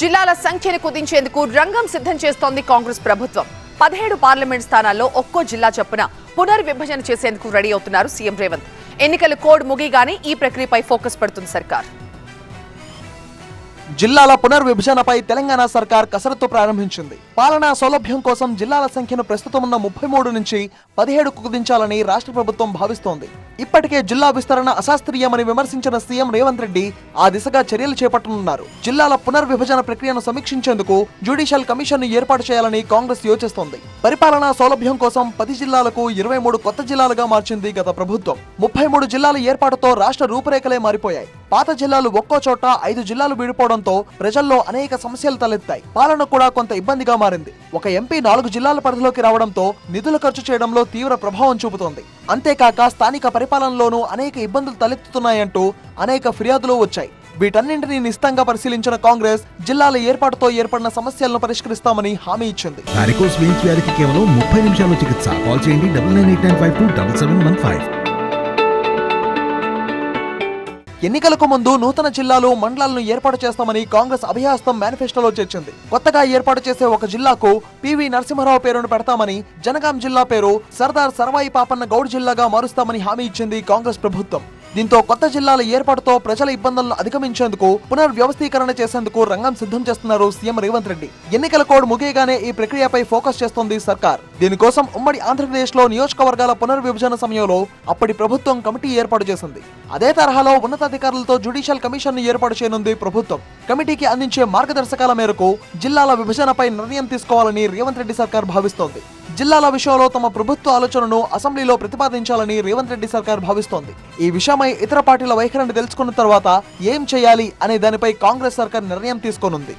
జిల్లాల సంఖ్యను కుదించేందుకు రంగం సిద్ధం చేస్తోంది కాంగ్రెస్ ప్రభుత్వం. పదిహేడు పార్లమెంట్ స్థానాల్లో ఒక్కో జిల్లా చొప్పున పునర్విభజన చేసేందుకు రెడీ అవుతున్నారు సీఎం రేవంత్. ఎన్నికల కోడ్ ముగిగానే ఈ ప్రక్రియపై ఫోకస్ పెడుతుంది సర్కార్. జిల్లాల పునర్విభజనపై తెలంగాణ సర్కార్ కసరత్తు ప్రారంభించింది. పాలనా సౌలభ్యం కోసం జిల్లాల సంఖ్యను ప్రస్తుతం ఉన్న ముప్పై మూడు నుంచి పదిహేడుకు కుదించాలని రాష్ట్ర ప్రభుత్వం భావిస్తోంది. ఇప్పటికే జిల్లా విస్తరణ అశాస్త్రీయమని విమర్శించిన సీఎం రేవంత్ రెడ్డి ఆ దిశగా చర్యలు చేపట్టనున్నారు. జిల్లాల పునర్విభజన ప్రక్రియను సమీక్షించేందుకు జ్యుడిషియల్ కమిషన్ ఏర్పాటు చేయాలని కాంగ్రెస్ యోచిస్తోంది. పరిపాలనా సౌలభ్యం కోసం పది జిల్లాలకు ఇరవై మూడు కొత్త జిల్లాలుగా మార్చింది గత ప్రభుత్వం. ముప్పై మూడు జిల్లాల ఏర్పాటుతో రాష్ట్ర రూపురేఖలే మారిపోయాయి. పాత జిల్లాలు ఒక్కో చోట ఐదు జిల్లాలు విడిపోవడంతో ప్రజల్లో అనేక సమస్యలు తలెత్తాయి. పాలన కూడా కొంత ఇబ్బందిగా మారింది. ఒక ఎంపీ నాలుగు జిల్లాల పరిధిలోకి రావడంతో నిధులు ఖర్చు చేయడంలో తీవ్ర ప్రభావం చూపుతోంది. అంతేకాక స్థానిక పరిపాలనలోనూ అనేక ఇబ్బందులు తలెత్తుతున్నాయంటూ అనేక ఫిర్యాదులు వచ్చాయి. వీటన్నింటినీ నిస్తంగా పరిశీలించిన కాంగ్రెస్ జిల్లాల ఏర్పాటుతో ఏర్పడిన సమస్యలను పరిష్కరిస్తామని హామీ ఇచ్చింది. కేవలం ముప్పై నిమిషాల్లో చికిత్స. కాల్ చేయండి ఎన్నికలకు ముందు నూతన జిల్లాలు మండలాలను ఏర్పాటు చేస్తామని కాంగ్రెస్ అభయాస్తం మేనిఫెస్టోలో చేర్చింది. కొత్తగా ఏర్పాటు చేసే ఒక జిల్లాకు పివి నరసింహారావు పేరును పెడతామని జనగాం జిల్లా పేరు సర్దార్ సర్వాయి పాపన్న గౌడ్ జిల్లాగా మారుస్తామని హామీ ఇచ్చింది కాంగ్రెస్ ప్రభుత్వం. దీంతో కొత్త జిల్లాల ఏర్పాటుతో ప్రజల ఇబ్బందులను అధిగమించేందుకు పునర్వ్యవస్థీకరణ చేసేందుకు రంగం సిద్ధం చేస్తున్నారు సీఎం రేవంత్ రెడ్డి. ఎన్నికల కోడ్ ముగియగానే ఈ ప్రక్రియపై ఫోకస్ చేస్తోంది సర్కార్. దీనికోసం ఉమ్మడి ఆంధ్రప్రదేశ్లో నియోజకవర్గాల పునర్విభజన సమయంలో అప్పటి ప్రభుత్వం కమిటీ ఏర్పాటు చేసింది. అదే తరహాలో ఉన్నతాధికారులతో జ్యుడిషియల్ కమిషన్ ఏర్పాటు చేయనుంది ప్రభుత్వం. కమిటీకి అందించే మార్గదర్శకాల మేరకు జిల్లాల విభజనపై నిర్ణయం తీసుకోవాలని రేవంత్ రెడ్డి సర్కార్ భావిస్తోంది. జిల్లాల విషయంలో తమ ప్రభుత్వ ఆలోచనను అసెంబ్లీలో ప్రతిపాదించాలని రేవంత్ రెడ్డి సర్కార్ భావిస్తోంది. ఈ విషయమై ఇతర పార్టీల వైఖరిని తెలుసుకున్న తర్వాత ఏం చేయాలి అనే దానిపై కాంగ్రెస్ సర్కార్ నిర్ణయం తీసుకోనుంది.